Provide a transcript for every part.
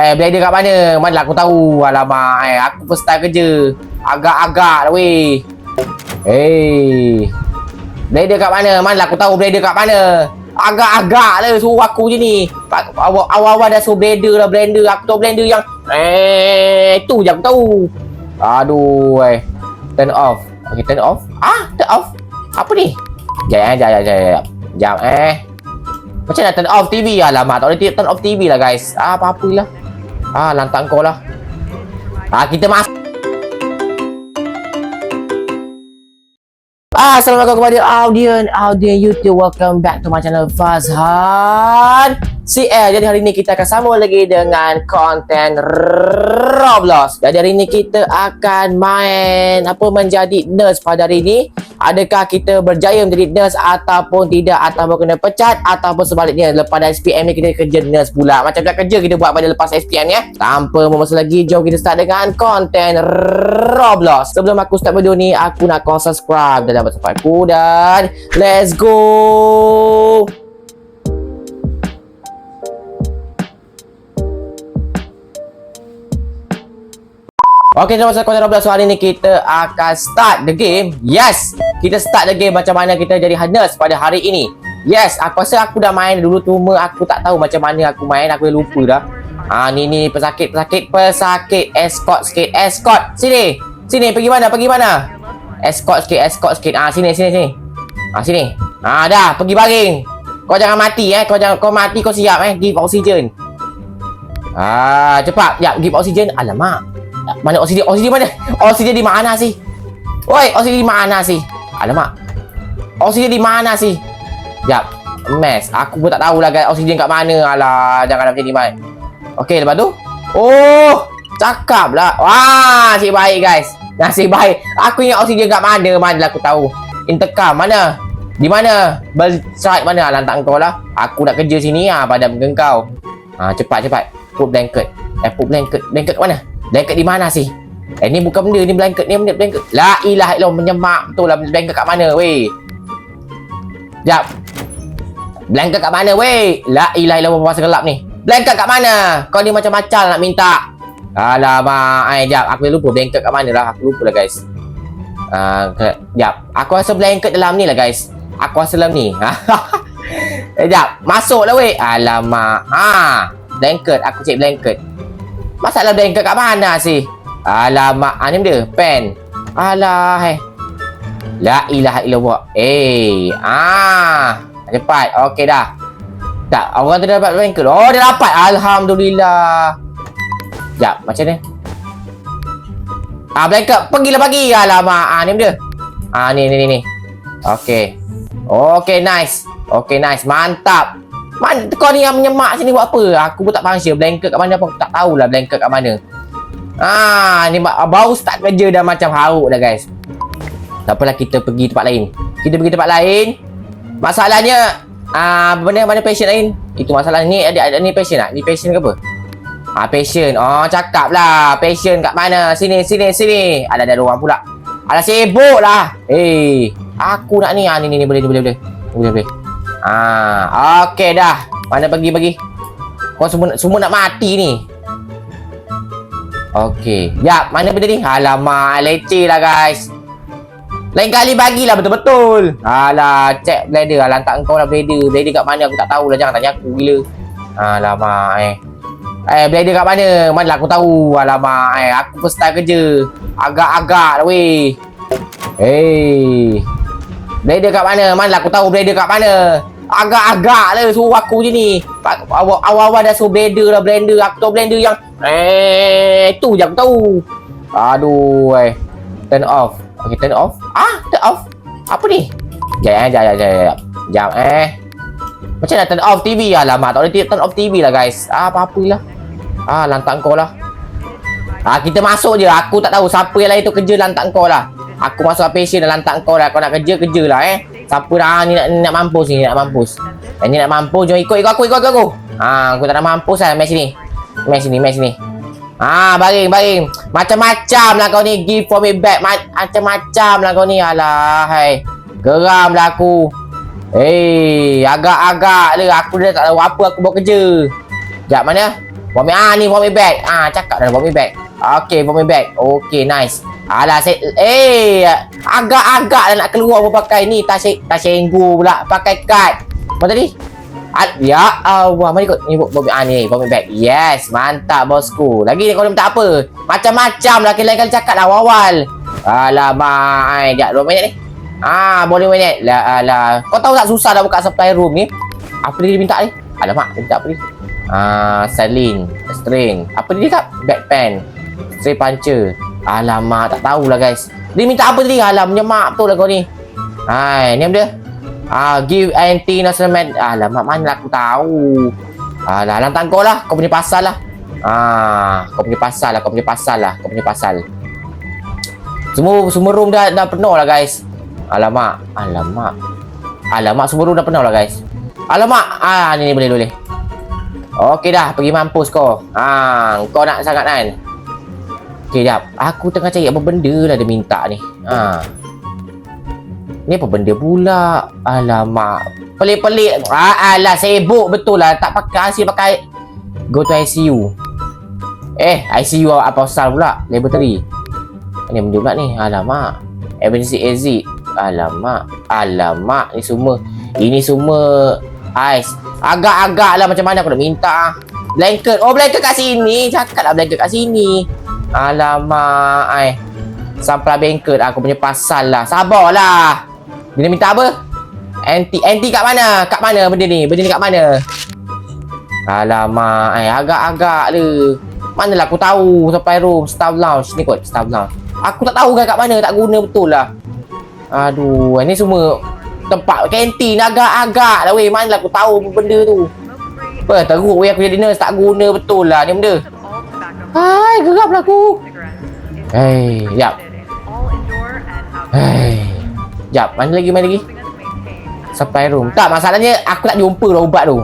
Eh, bladder kat mana? Manalah aku tahu. Alamak, eh, aku first time kerja. Agak-agak lah, weh. Hey. Bladder kat mana? Manalah aku tahu bladder kat mana. Agak-agak lah suruh aku je ni. Awal-awal dah suruh bladder lah, blender. Aku tahu blender yang... Eh, tu je aku tahu. Aduh, eh. Turn off. Okay, turn off. Ah, turn off. Apa ni? Sekejap, eh. Sekejap, sekejap, sekejap. Sekejap, eh. Macam nak turn off TV? Alamak, tak boleh turn off TV lah, guys. Ah, apa-apa lah. Ah, lantak kau lah. Ah, kita masuk. Ah, Assalamualaikum kepada audien audien YouTube. Welcome back to my channel Fazhan CL. Jadi hari ni kita akan sambung lagi dengan konten Roblox. Jadi hari ni kita akan main apa menjadi nurse pada hari ni. Adakah kita berjaya menjadi nurse ataupun tidak ataupun kena pecat ataupun sebaliknya lepas dah SPM ni kita kerja nurse pula. Macam tak kerja kita buat pada lepas SPM ya. Tanpa memasa lagi jom kita start dengan konten Roblox. Sebelum aku start video ni aku nak kau subscribe dan dapat support aku dan let's go. Okay, terima kasih konten Roblox. So, hari ni kita akan start the game. Yes! Kita start game macam mana kita jadi nurse pada hari ini. Yes, aku rasa aku dah main dulu cuma aku tak tahu macam mana aku main. Aku dah lupa dah. Ah, ni ni pesakit, pesakit, pesakit. Escort sikit, escort. Sini. Sini, pergi mana? Pergi mana? Escort sikit, escort sikit. Ah, sini, sini, sini. Ah, sini. Ah, dah, pergi baring. Kau jangan mati eh. Kau jangan kau mati kau siap eh. Give oxygen. Ah, cepat. Ya, give oxygen. Alamak. Mana oksigen? Oksigen mana? Oksigen di mana sih? Woi, oksigen di mana sih? Alamak. Oksigen di mana sih? Jap. Mess. Aku pun tak tahulah guys oksigen kat mana. Alah, jangan macam ni, Mai. Okey, lepas tu. Oh, cakap lah. Wah, nasib baik guys. Nasib baik. Aku ingat oksigen kat mana. Mana aku tahu. Intercom mana? Di mana? Bel side mana? Lantak kau lah. Aku nak kerja sini ah pada muka kau. Ha, cepat cepat. Put blanket. Eh, put blanket. Blanket kat mana? Blanket di mana sih? Eh ni bukan benda ni blanket ni benda blanket. La ilaha illallah menyemak betul lah blanket kat mana weh. Jap. Blanket kat mana weh? La ilaha illallah pasal gelap ni. Blanket kat mana? Kau ni macam-macam nak minta. Alamak, ai jap aku lupa blanket kat mana lah. Aku lupa lah guys. Ah, uh, jap. Aku rasa blanket dalam ni lah guys. Aku rasa dalam ni. eh, jap. Masuk lah weh. Alamak. Ah, blanket. Aku cek blanket. Masalah blanket kat mana sih? Alamak, ah, ni dia, pen. Alah, eh. La ilaha illallah. Eh, ah. Cepat. Okey dah. Tak, orang tu dah dapat blanket. Oh, dia dapat. Alhamdulillah. Sekejap, macam ni. Ah, blanket. Pergilah pagi. Alamak, ah, ni dia. Ah, ni, ni, ni, ni. Okey. Okey, nice. Okey, nice. Mantap. Man, kau ni yang menyemak sini buat apa? Aku pun tak faham sih blanket kat mana pun aku tak tahulah blanket kat mana. Ah, ni ba- baru start kerja dah macam hauk dah guys. Tak apalah kita pergi tempat lain. Kita pergi tempat lain. Masalahnya ah mana mana patient lain? Itu masalah ni ada ada ni patient tak? Ni patient ke apa? Ah patient. Oh cakap lah patient kat mana? Sini sini sini. Ada ada orang pula. Ada sibuk lah. Eh, aku nak ni. Ah ni ni, ni boleh ni boleh boleh. Boleh boleh. Ah, okey dah. Mana pergi pergi? Kau semua semua nak mati ni. Okey. Jap, mana benda ni? Alamak, leceh lah guys. Lain kali bagilah betul-betul. Alah, cek bladder. Alah, hantar kau lah bladder. Bladder kat mana aku tak tahulah. Jangan tanya aku gila. Alamak, eh. Eh, bladder kat mana? Manalah aku tahu. Alamak, eh. Aku first time kerja. Agak-agak lah, weh. Hey. Bladder kat mana? Manalah aku tahu bladder kat mana. Agak-agak lah suruh aku je ni. Awal-awal dah suruh bladder lah blender. Aku tahu blender yang eh tu je aku tahu. Aduh eh. Turn off. Okay, turn off. Ah, turn off. Apa ni? Sekejap eh, sekejap, sekejap, sekejap. Sekejap eh. Macam nak turn off TV? Alamak, tak boleh turn off TV lah guys. Ah, apa-apa lah. Ah, lantak kau lah. Ah, kita masuk je. Aku tak tahu siapa yang lain tu kerja lantak kau lah. Aku masuk patient dan lantak kau lah. Kau nak kerja, kerja lah eh. Siapa dah ni nak, ni nak mampus ni, nak mampus. Eh, ni nak mampus, jom ikut, ikut aku, ikut aku. Ha, aku tak nak mampus lah. Mari sini. Mari sini, mari sini. Ha, baring, baring. Macam-macam lah kau ni. Give for me back. Ma- macam-macam lah kau ni. Alah, hai. Geram lah aku. Eh, agak-agak lah. Aku dah tak tahu apa aku buat kerja. Sekejap, mana? Bawa mi ah ni bawa mi bag. Ah cakap dah bawa mi bag. Okey bawa mi bag. Okey nice. Alah set eh agak-agak dah nak keluar pun pakai ni tas tas enggu pula pakai kad. Mana tadi? Ya Allah, mari ikut ni bawa ah ni bawa bag. Yes, mantap bosku. Lagi ni nak minta apa? Macam-macam lah lain kali cakap lah awal. Alamak, ai jap 2 minit ni. Ah, boleh minit. Lah alah. Kau tahu tak susah dah buka supply room ni? Apa dia minta ni? Alamak, dia minta apa ni? Ah, salin, string. Apa dia cakap? Backpan. Stray puncher. Alamak, tak tahulah guys. Dia minta apa tadi? Alam, menyemak betul lah kau ni. Hai, ni apa dia? Ah, give anti national man. Alamak, mana aku tahu. Alah, lantak kau lah. Kau punya pasal lah. Ah, kau punya pasal lah, kau punya pasal lah, kau punya pasal. Semua semua room dah dah penuh lah guys. Alamak, alamak. Alamak, semua room dah penuh lah guys. Alamak, ah ni, ni boleh boleh. Okey dah, pergi mampus kau. Ha, kau nak sangat kan? Okey jap. Aku tengah cari apa benda lah dia minta ni. Ha. Ni apa benda pula? Alamak. Pelik-pelik. Ah, alah, sibuk betul lah. Tak pakai asyik pakai go to ICU. Eh, ICU apa pasal pula? 3. Ni benda pula ni. Alamak. Emergency exit. Alamak. Alamak. Ni semua. Ini semua Ais. Agak-agak lah macam mana aku nak minta. Blanket. Oh, blanket kat sini. Cakap lah blanket kat sini. Alamak. Ai. Sampai blanket aku punya pasal lah. Sabarlah. Dia minta apa? Anti. Anti kat mana? Kat mana benda ni? Benda ni kat mana? Alamak. Ai. Agak-agak le. Manalah aku tahu sampai room. Staff lounge. Ni kot. Staff lounge. Aku tak tahu kan kat mana. Tak guna betul lah. Aduh. Ini semua tempat kantin agak-agak lah weh. Mana aku tahu benda tu. Apa teruk weh aku jadi nurse tak guna betul lah ni benda. Hai geram lah aku. Hei, jap. Hei. Jap, mana lagi mana lagi? Supply room. Tak masalahnya aku tak jumpa lah ubat tu.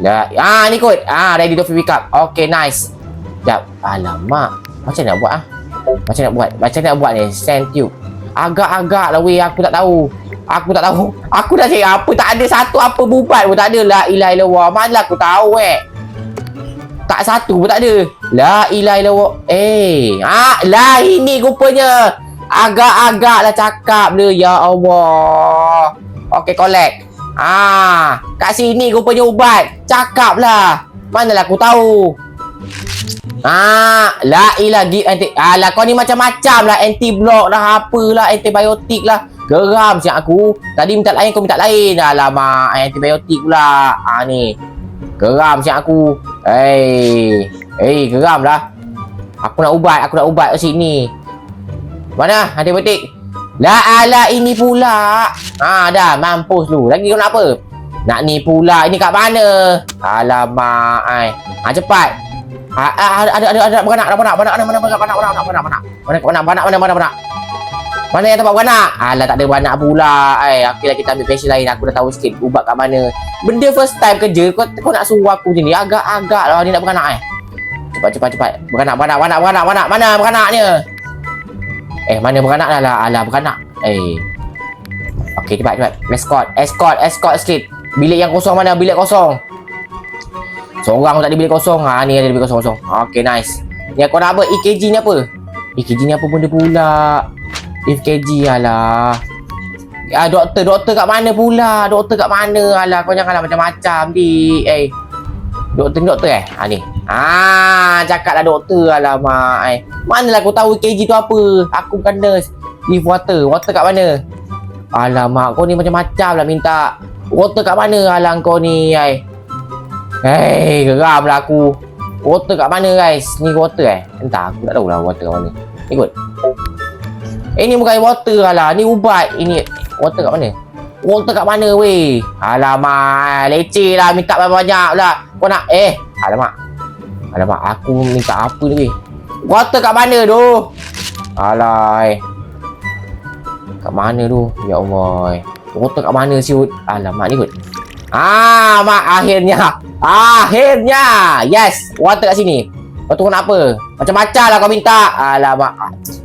Ya, ah ni kot. Ah ready to pick up. Okay, nice. Jap. Alamak. Macam nak buat ah? Macam nak buat? Macam nak buat ni? Send tube. Agak-agak lah weh aku tak tahu. Aku tak tahu. Aku dah cakap apa tak ada satu apa bubat pun tak ada. La ilaha illallah. Mana aku tahu eh. Tak satu pun tak ada. La ilaha illallah. Eh. Ah, lah ini rupanya. Agak-agak lah cakap dia. Ya Allah. Okay, collect. Ah, kat sini rupanya ubat. Cakap lah. Manalah aku tahu. Ah, la ilah give anti. Alah kau ni macam-macam lah anti block lah apalah antibiotik lah. Geram siap aku. Tadi minta lain kau minta lain. Alamak, antibiotik pula. Ah ni. Geram siap aku. Hey. Hey, geram lah. Aku nak ubat, aku nak ubat kat sini. Mana antibiotik? La ala ini pula. Ha dah mampus lu. Lagi kau nak apa? Nak ni pula. Ini kat mana? Alamak ai. Ha cepat. Ha, ada ada ada ada beranak, ada beranak, beranak, mana mana beranak, beranak, beranak, beranak, beranak. Mana beranak, beranak, mana mana beranak. Mana yang tempat beranak? Alah tak ada beranak pula. Ai, akhirnya kita ambil passion lain. Aku dah tahu sikit ubat kat mana. Benda first time kerja kau kau nak suruh aku ni. Agak-agak lah ni nak beranak ai. Cepat cepat cepat. Beranak, beranak, beranak, beranak, beranak. Mana beranaknya? Eh, mana beranak dah lah. Alah beranak. Eh. Okey, cepat cepat. Escort, escort, escort sikit. Bilik yang kosong mana? Bilik kosong. Seorang tak ada bilik kosong. Ha ni ada bilik kosong kosong. Okey nice. Ni kau nak apa? EKG ni apa? EKG ni apa benda pula? EKG alah. Ah doktor, doktor kat mana pula? Doktor kat mana? Alah kau janganlah macam-macam di. Eh. Doktor ni doktor eh? Ha ni. Ah, cakaplah doktor alamak eh. Manalah aku tahu EKG tu apa? Aku bukan nurse. Leave water. Water kat mana? Alamak, kau ni macam-macam lah minta. Water kat mana alang kau ni, ai? Hei, geram lah aku. Water kat mana guys? Ni water eh? Entah, aku tak tahu lah water kat mana. Ni kot. Eh, ni bukan water lah. Ni ubat. Ini water kat mana? Water kat mana weh? Alamak, leceh lah. Minta banyak-banyak pula. Kau nak, eh. Alamak. Alamak, aku minta apa ni? Water kat mana tu? Alai. Kat mana tu? Ya Allah. Water kat mana siut? Alamak, ni kot. Ah, mak akhirnya. Akhirnya. Yes, water kat sini. Kau tu nak apa? Macam-macam lah kau minta. Alamak.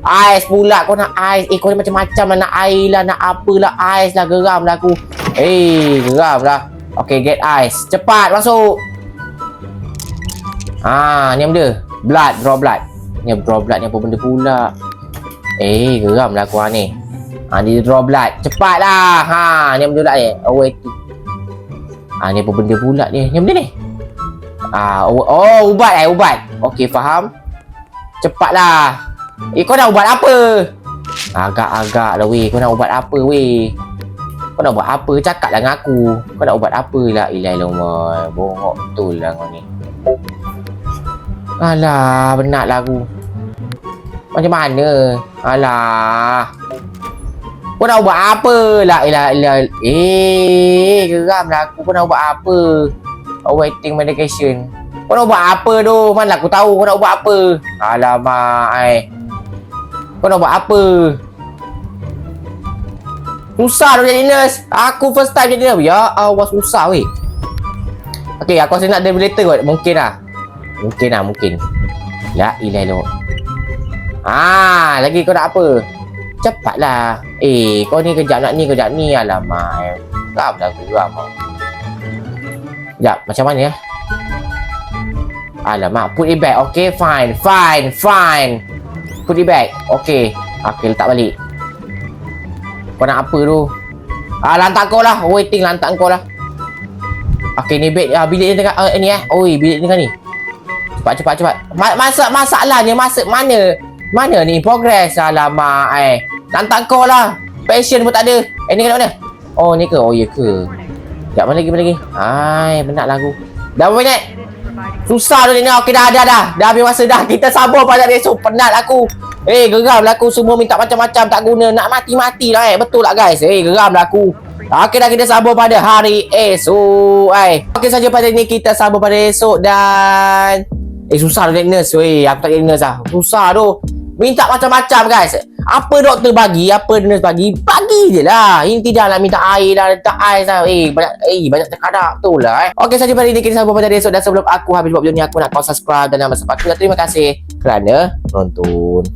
Ais pula kau nak ais. Eh, kau ni macam-macam lah. Nak air lah, nak apa lah. Ais lah, geram lah aku. Eh, geram lah. Okay, get ice. Cepat, masuk. Ah, ni benda. Blood, draw blood. Ni draw blood ni apa benda pula? Eh, geram lah aku ah ni. Ha, ni draw blood. Cepatlah. Ha, ni benda pula ni. Oh, itu. Ha, ni apa benda pula ni? Ni benda ni. Ah, oh, oh, ubat eh, ubat. Okey, faham. Cepatlah. Eh, kau nak ubat apa? Agak-agak lah weh. Kau nak ubat apa weh? Kau nak buat apa? Cakap lah dengan aku. Kau nak ubat apa lah? Ilai lomai. Bongok betul lah kau ni. Alah, penat lah aku. Macam mana? Alah. Kau nak buat apa? La ilah ilah. Eh, geram lah aku. Kau nak buat apa? Awaiting medication. Kau nak buat apa tu? Mana aku tahu kau nak buat apa? Alamak, ai. Kau nak buat apa? Susah tu jadi nurse. Aku first time jadi nurse. Ya Allah, susah weh. Okay, aku rasa nak defibrillator kot. Mungkin lah. Mungkin lah, mungkin. La ilah ilah. Ah, lagi kau nak apa? Cepatlah. Eh, kau ni kejap nak ni, kejap ni. Alamak. Geram dah aku, geram. Sekejap, macam mana ya? Alamak, put it back. Okay, fine, fine, fine. Put it back. Okay. Okay, letak balik. Kau nak apa tu? Ah, lantak kau lah. Waiting lantak kau lah. Okay, ni bed. Ah, bilik ni tengah. Uh, ni eh. Oi, bilik ni tengah ni. Cepat, cepat, cepat. Ma masa masalahnya masa mana? Mana ni progress? Alamak, eh. Lantak kau lah. Passion pun tak ada. Eh, ni kat mana? Oh, ni ke? Oh, ya ke? Sekejap, mana lagi, mana lagi? Ai, penat lah aku. Dah berapa minit? Susah tu ni. Okey, dah, dah, dah. Dah habis masa dah. Kita sabar pada besok. Penat aku. Eh, geram lah aku. Semua minta macam-macam tak guna. Nak mati-mati lah eh. Betul tak guys? Eh, geram lah aku. Okey dah kita sambung pada hari esok. Eh. Okey saja pada ni kita sambung pada esok dan Eh susah tu nurse weh. Aku tak nurse lah. Susah tu. Minta macam-macam guys. Apa doktor bagi, apa nurse bagi, bagi je lah. Ini tidak nak minta air lah, letak ais lah. Eh, banyak, eh, banyak terkadap tu lah eh. Okey saja pada ini kita sambung pada esok dan sebelum aku habis buat video ni aku nak kau subscribe dan nama subscribe. Terima kasih kerana nonton.